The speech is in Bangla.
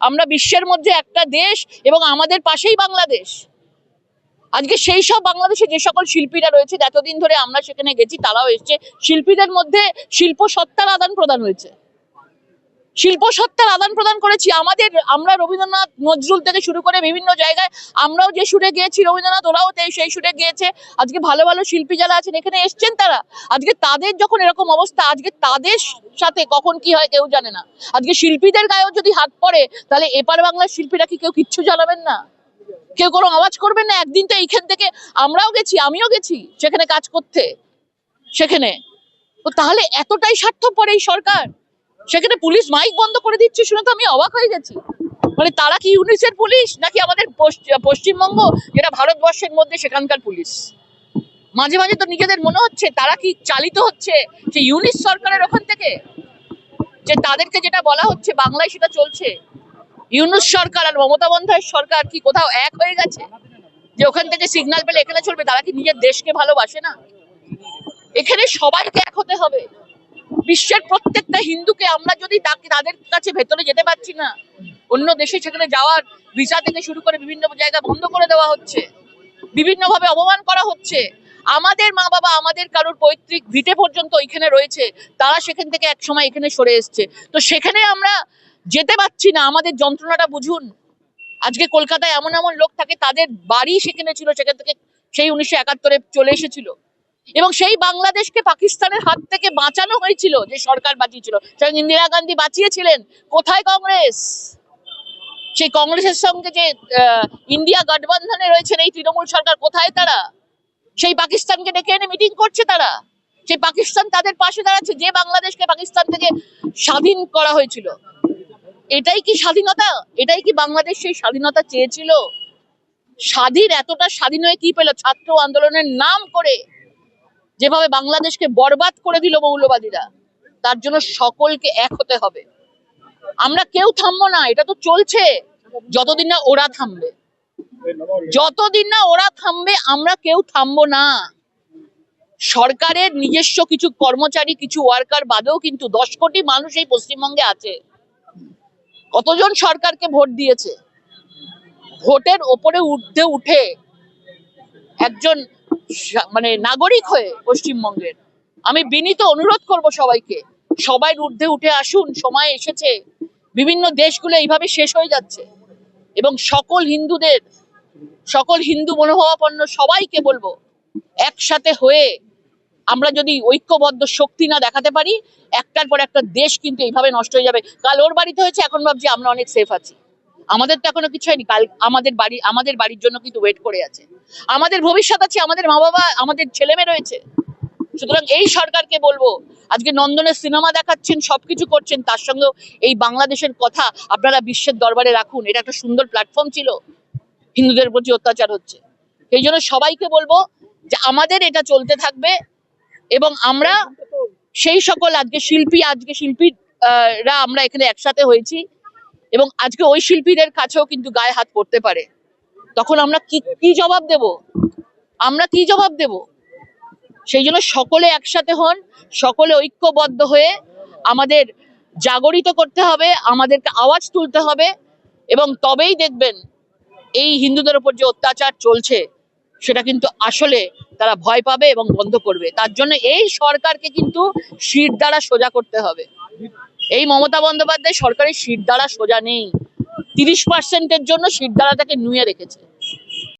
আমরা বিশ্বের মধ্যে একটা দেশ এবং আমাদের পাশেই বাংলাদেশ। আজকে সেই সব বাংলাদেশে যে সকল শিল্পীরা রয়েছে এতদিন ধরে আমরা সেখানে গেছি, তারাও এসছে। শিল্পীদের মধ্যে শিল্প সত্তার আদান প্রদান হয়েছে। শিল্প সত্তার আদান প্রদান করেছি। আমাদের, আমরা রবীন্দ্রনাথ নজরুল থেকে শুরু করে বিভিন্ন জায়গায় আমরাও যে সুরে গিয়েছি, রবীন্দ্রনাথ ওরাও সেই সুরে গিয়েছে। আজকে ভালো ভালো শিল্পী যারা আছেন, এখানে এসছেন তারা। আজকে তাদের যখন এরকম অবস্থা, আজকে তাদের সাথে কখন কি হয় কেউ জানে না। আজকে শিল্পীদের গায়েও যদি হাত পড়ে, তাহলে এপার বাংলার শিল্পীরা কি কেউ কিচ্ছু জানাবেন না? কেউ কোনো আওয়াজ করবেন না? একদিন তো এইখান থেকে আমরাও গেছি, আমিও গেছি, সেখানে কাজ করতে, সেখানে। তো তাহলে এতটাই স্বার্থ স্বার্থপর এই সরকার? সেখানে পুলিশ মাইক বন্ধ করে দিচ্ছে শুনে তো আমি অবাক হয়ে গেছি। মানে তারা কি ইউনিসের পুলিশ নাকি আমাদের পশ্চিমবঙ্গ, যেটা ভারতবর্ষের মধ্যে সেখানকার পুলিশ? মাঝে মাঝে তো নিজেদের মনে হচ্ছে তারা কি চালিত হচ্ছে যে ইউনিস সরকারের ওখান থেকে? যে তাদেরকে যেটা বলা হচ্ছে বাংলায় সেটা চলছে। ইউনুস সরকার আর মমতা বন্দ্যোপাধ্যায়ের সরকার কি কোথাও এক হয়ে গেছে? যে ওখান থেকে সিগন্যাল পেলে এখানে চলবে, তারা কি নিজের দেশকে ভালোবাসে না? এখানে সবাইকে এক হতে হবে। বিশ্বের প্রত্যেকটা হিন্দুকে আমরা যদি তাদের কাছে ভেতরে যেতে পারছি না। অন্য দেশে সেখানে যাওয়ার ভিসা থেকে শুরু করে বিভিন্ন জায়গা বন্ধ করে দেওয়া হচ্ছে। বিভিন্নভাবে অপমান করা হচ্ছে। আমাদের মা বাবা আমাদের কারোর পৈতৃক ভিটে পর্যন্ত ওইখানে রয়েছে। তারা সেখান থেকে এক সময় এখানে সরে এসছে। তো সেখানে আমরা যেতে পারছি না। আমাদের যন্ত্রণাটা বুঝুন। আজকে কলকাতায় এমন এমন লোক থাকে, তাদের বাড়ি সেখানে ছিল, সেখান থেকে সেই উনিশশো একাত্তরে চলে এসেছিল। এবং সেই বাংলাদেশকে পাকিস্তানের হাত থেকে বাঁচানো হয়েছিল যে সরকার বাঁচিয়েছিল। স্বয়ং ইন্দিরা গান্ধী বাঁচিয়েছিলেন। কোথায় কংগ্রেস? সেই কংগ্রেসের সঙ্গে যে ইন্ডিয়া গঠবন্ধনে রয়েছেন এই তৃণমূল সরকার, কোথায় তারা? সেই পাকিস্তানকে ডেকে এনে মিটিং করছে তারা। সেই পাকিস্তান তাদের পাশে দাঁড়াচ্ছে, যে বাংলাদেশকে পাকিস্তান থেকে স্বাধীন করা হয়েছিল। এটাই কি স্বাধীনতা? এটাই কি বাংলাদেশ সেই স্বাধীনতা চেয়েছিল? স্বাধীন, এতটা স্বাধীন হয়ে কি পেল ছাত্র আন্দোলনের নাম করে? যেভাবে বাংলাদেশকে বরবাদ করে দিল মৌলবাদীরা, তার জন্য সকলকে এক হতে হবে। আমরা কেউ থামবো না, এটা তো চলছে। যতদিন না ওরা থামবে, যতদিন না ওরা থামবে, আমরা কেউ থামবো না। সরকারের নিজস্ব কিছু কর্মচারী, কিছু ওয়ার্কার বাদেও কিন্তু দশ কোটি মানুষ এই পশ্চিমবঙ্গে আছে। কতজন সরকারকে ভোট দিয়েছে? ভোটের ওপরে উঠতে উঠে একজন মানে নাগরিক হয়ে পশ্চিমবঙ্গের। আমি বিনীত অনুরোধ করব সবাইকে, সবাই ঊর্ধ্বে উঠে আসুন, সময় এসেছে। বিভিন্ন দেশগুলো এইভাবে শেষ হয়ে যাচ্ছে। এবং সকল হিন্দুদের, সকল হিন্দু মনোভাবাপন্ন সবাইকে বলব, একসাথে হয়ে আমরা যদি ঐক্যবদ্ধ শক্তি না দেখাতে পারি, একটার পর একটা দেশ কিন্তু এইভাবে নষ্ট হয়ে যাবে। কাল ওর বাড়িতে হয়েছে, এখন ভাবছি আমরা অনেক সেফ আছি। আমাদের তো এখনও কিছু হয়নি। কাল আমাদের বাড়ি আমাদের বাড়ির জন্য কিন্তু ওয়েট করে আছে। আমাদের ভবিষ্যৎ আছে আমাদের মা বাবা আমাদের ছেলে মেয়ে রয়েছে। সুতরাং এই সরকারকে বলব আজকে নন্দনের সিনেমা দেখাচ্ছেন সবকিছু করছেন তার সঙ্গেও এই বাংলাদেশের কথা আপনারা বিশ্বের দরবারে রাখুন। এটা একটা সুন্দর প্ল্যাটফর্ম ছিল হিন্দুদের প্রতি অত্যাচার হচ্ছে। সেই জন্য সবাইকে বলব যে আমাদের এটা চলতে থাকবে এবং আমরা সেই সকল আজকে শিল্পী আজকে শিল্পী আহ, রা আমরা এখানে একসাথে হয়েছি। এবং আজকে ওই শিল্পীদের কাছেও কিন্তু গায়ে হাত পড়তে পারে। তখন আমরা কি কি জবাব দেব? আমরা কি জবাব দেব? সেই জন্য সকলে একসাথে হন, সকলে ঐক্যবদ্ধ হয়ে আমাদের জাগরিত করতে হবে, আমাদেরকে আওয়াজ তুলতে হবে এবং তবেই দেখবেন এই হিন্দুদের উপর যে অত্যাচার চলছে, সেটা কিন্তু আসলে তারা ভয় পাবে এবং বন্ধ করবে। তার জন্য এই সরকারকে কিন্তু শির দ্বারা সোজা করতে হবে। এই মমতা বন্দ্যোপাধ্যায় সরকারের সিট দ্বারা সোজা নেই। তিরিশ পার্সেন্টের জন্য সিট দ্বারা তাকে নুয়ে রেখেছে।